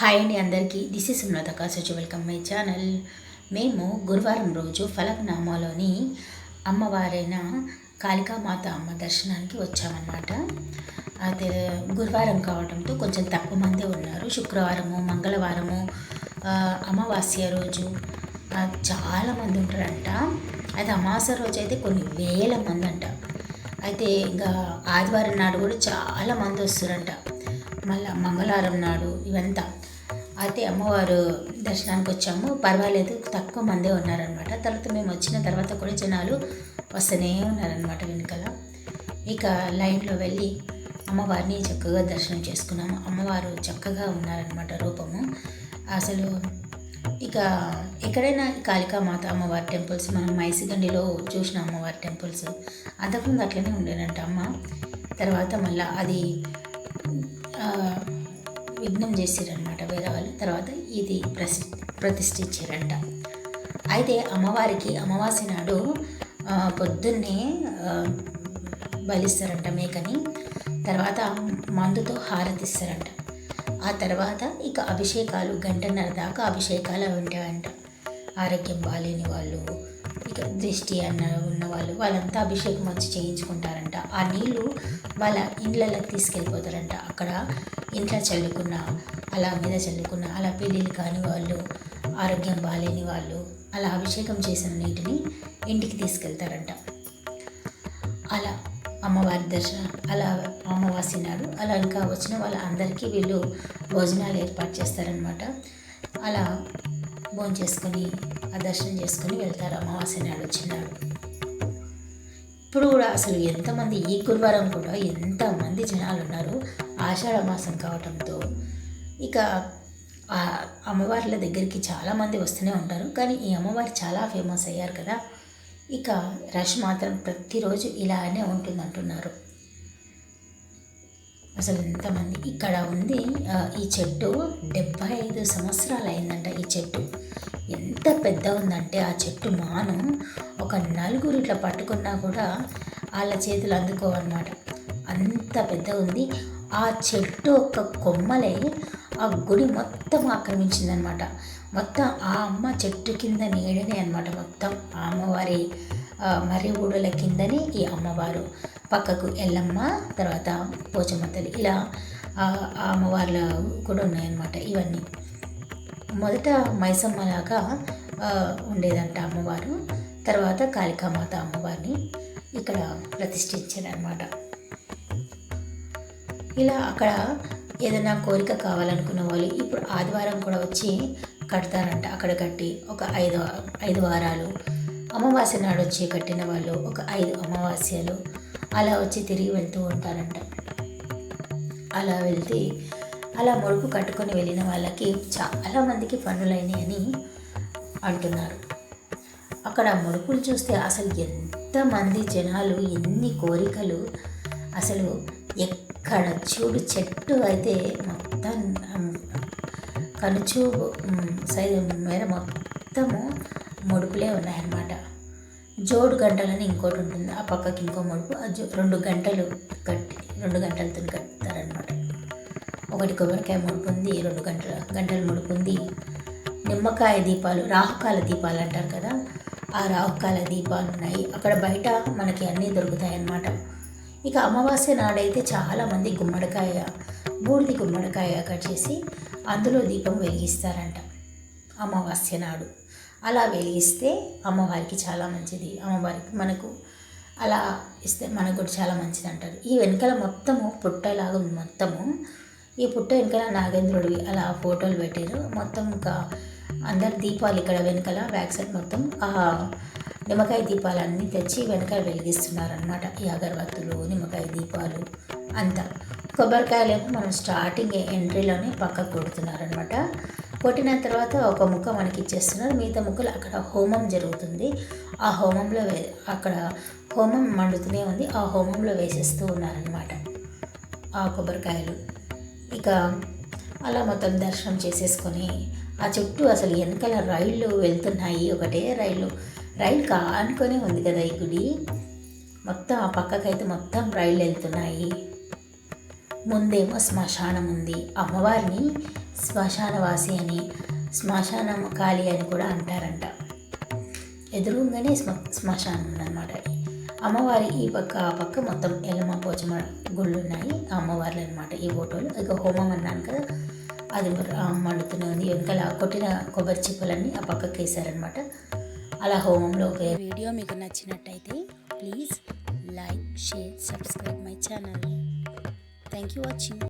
Hi అండి అందరికీ. This is ఉన్నత కాసొచ్చి వెల్కమ్ మై ఛానల్ మేము గురువారం రోజు ఫలక్నామాలోని అమ్మవారైన కాళికామాత అమ్మ దర్శనానికి వచ్చామన్నమాట. అయితే గురువారం కావడంతో కొంచెం తక్కువ మందే ఉన్నారు. శుక్రవారము మంగళవారము అమావాస్య రోజు చాలామంది ఉంటారంట. అయితే అమావాస్య రోజు అయితే కొన్ని వేల మంది అంట. అయితే ఇంకా ఆదివారం నాడు కూడా చాలా మంది వస్తారంట. మళ్ళీ మంగళవారం నాడు ఇవంతా. అయితే అమ్మవారు దర్శనానికి వచ్చాము. పర్వాలేదు తక్కువ మందే ఉన్నారనమాట తర్వాత మేము వచ్చిన తర్వాత కూడా జనాలు వస్తూనే ఉన్నారనమాట వెనుకల. ఇక లైన్లో వెళ్ళి అమ్మవారిని చక్కగా దర్శనం చేసుకున్నాము. అమ్మవారు చక్కగా ఉన్నారనమాట రూపము. అసలు ఇక ఎక్కడైనా కాళికామాత అమ్మవారి టెంపుల్స్ మనం మైసిగండిలో చూసిన అమ్మవారి టెంపుల్స్ అంతకుముందు అట్లనే ఉండేనంట అమ్మ. తర్వాత మళ్ళీ అది విఘ్నం చేసిరనమాట వేరే వాళ్ళు తర్వాత ఇది ప్రసి ప్రతిష్ఠించారంట. అయితే అమ్మవారికి అమావాస్య నాడు పొద్దున్నే బలిస్తారంట మేకని. తర్వాత మందుతో హారతిస్తారంట. ఆ తర్వాత ఇక అభిషేకాలు గంటన్నర దాకా అభిషేకాలు అవి ఉంటాయంట. ఆరోగ్యం బాగాలేని వాళ్ళు దృష్టి అన్న ఉన్న వాళ్ళు వాళ్ళంతా అభిషేకం వచ్చి చేయించుకుంటారంట. ఆ నీళ్ళు వాళ్ళ ఇండ్లలోకి తీసుకెళ్ళిపోతారంట. అక్కడ ఇంట్లో చల్లుకున్న అలా మీద చల్లుకున్న అలా పెళ్ళిళ్ళు కాని వాళ్ళు ఆరోగ్యం బాగాలేని వాళ్ళు అలా అభిషేకం చేసిన నీటిని ఇంటికి తీసుకెళ్తారంట. అలా అమ్మవారి దర్శనం అలా అమ్మవాసి నాడు అలా ఇంకా వచ్చిన వాళ్ళ అందరికీ వీళ్ళు భోజనాలు ఏర్పాటు చేస్తారనమాట అలా భోజనం చేసుకొని ఆ దర్శనం చేసుకుని వెళ్తారు అమావాస్య నాడు వచ్చినాడు ఇప్పుడు కూడా అసలు ఎంతమంది ఈ గురువారం కూడా ఎంతమంది జనాలు ఉన్నారు ఆషాఢ మాసం కావటంతో. ఇక అమ్మవార్ల దగ్గరికి చాలామంది వస్తూనే ఉంటారు. కానీ ఈ అమ్మవారు చాలా ఫేమస్ అయ్యారు కదా. ఇక రష్ మాత్రం ప్రతిరోజు ఇలానే ఉంటుంది అంటున్నారు అసలు ఎంతమంది ఇక్కడ ఉంది ఈ చెట్టు డెబ్బై ఐదు సంవత్సరాలు అయిందంట ఈ చెట్టు. ఎంత పెద్ద ఉందంటే ఆ చెట్టు మాను ఒక నలుగురు ఇట్లా పట్టుకున్నా కూడా వాళ్ళ చేతులు అందుకోవన్నమాట. అంత పెద్ద ఉంది. ఆ చెట్టు ఒక కొమ్మలే ఆ గుడి మొత్తం ఆక్రమించిందనమాట మొత్తం ఆ అమ్మ చెట్టు కింద నీడనే అనమాట మొత్తం. ఆ అమ్మవారి మర్రి ఊడల కిందని ఈ అమ్మవారు పక్కకు ఎల్లమ్మ తర్వాత పోచమ్మ తల్లి ఇలా ఆ కూడా ఉన్నాయన్నమాట ఇవన్నీ. మొదట మైసమ్మలాగా ఉండేదంట అమ్మవారు. తర్వాత కాళికామాత అమ్మవారిని ఇక్కడ ప్రతిష్ఠించారనమాట ఇలా అక్కడ ఏదైనా కోరిక కావాలనుకున్న వాళ్ళు ఇప్పుడు ఆదివారం కూడా వచ్చి కడతారంట అక్కడ కట్టి ఒక ఐదు ఐదు వారాలు అమావాస్య నాడు వచ్చి కట్టిన వాళ్ళు ఒక ఐదు అమావాస్యలు అలా వచ్చి తిరిగి వెళ్తూ ఉంటారంట. అలా వెళ్తే అలా ముడుపు కట్టుకొని వెళ్ళిన వాళ్ళకి చాలా మందికి పనులైనాయని అంటున్నారు. అక్కడ ముడుపులు చూస్తే అసలు ఎంతమంది జనాలు ఎన్ని కోరికలు అసలు ఎక్కడ చూడు చెట్టు అయితే మొత్తం కనుచూ కనుచూపు సైజు మేర మొత్తము ముడుపులే ఉన్నాయన్నమాట. జోడు గంటలని ఇంకోటి ఉంటుంది. ఆ పక్కకి ఇంకో ముడుపు ఆ జో రెండు గంటలు కట్టి రెండు గంటలతో కడతారనమాట ఒకటి కొబ్బరికాయ ముడుపు ఉంది రెండు గంటల గంటల ముడుపు ఉంది. నిమ్మకాయ దీపాలు రాహుకాల దీపాలు అంటారు కదా ఆ రాహుకాల దీపాలు ఉన్నాయి. అక్కడ బయట మనకి అన్నీ దొరుకుతాయి అన్నమాట ఇక అమావాస్య నాడైతే చాలామంది గుమ్మడికాయ బూడిది గుమ్మడికాయ కట్ చేసి అందులో దీపం వెలిగిస్తారంట అమావాస్య నాడు. అలా వెలిగిస్తే అమ్మవారికి చాలా మంచిది. అమ్మవారికి మనకు అలా ఇస్తే మనకు కూడా చాలా మంచిది అంటారు. ఈ వెనకాల మొత్తము పుట్టలాగా ఉంది మొత్తము. ఈ పుట్ట వెనకాల నాగేంద్రుడివి అలా ఫోటోలు పెట్టారు. మొత్తం ఇంకా అందరు దీపాలు ఇక్కడ వెనకాల బ్యాక్ సైడ్ మొత్తం ఆ నిమ్మకాయ దీపాలన్నీ తెచ్చి వెనకాల వెలిగిస్తున్నారనమాట ఈ అగరబత్తులు నిమ్మకాయ దీపాలు అంతా. కొబ్బరికాయలేమో మనం స్టార్టింగ్ ఎంట్రీలోనే పక్కకు కొడుతున్నారనమాట కొట్టిన తర్వాత ఒక ముక్క మనకి ఇచ్చేస్తున్నారు మిగతా ముక్కలు అక్కడ హోమం జరుగుతుంది. ఆ హోమంలో వే అక్కడ హోమం మండుతూనే ఉంది. ఆ హోమంలో వేసేస్తూ ఉన్నారనమాట ఆ కొబ్బరికాయలు. ఇక అలా మొత్తం దర్శనం చేసేసుకొని ఆ చుట్టూ అసలు వెనకాల రైళ్ళు వెళ్తున్నాయి. ఒకటే రైలు. రైలు కానుకొని ఉంది కదా ఈ గుడి. మొత్తం ఆ పక్కకైతే మొత్తం రైళ్ళు వెళ్తున్నాయి. ముందేమో శ్మశానం ఉంది. అమ్మవారిని శ్మశానవాసి అని శ్మశానం కాళీ అని కూడా అంటారంట. ఎదురుగానే శ్మ శ్మశానం ఉందన్నమాట. అమ్మవారి ఈ పక్క ఆ పక్క మొత్తం ఎల్లమ్మ పోచమ్మ గుళ్ళు ఉన్నాయి ఆ అమ్మవార్లు అనమాట ఈ ఫోటోలు. ఇక హోమం అన్నాను కదా అది ఆ మండుతూనే ఉంది. వెనకాల కొట్టిన కొబ్బరి చిప్పలన్నీ ఆ పక్కకి వేసారనమాట అలా హోమంలో ఒక వీడియో మీకు నచ్చినట్టయితే please like share subscribe my channel. Thank you watching.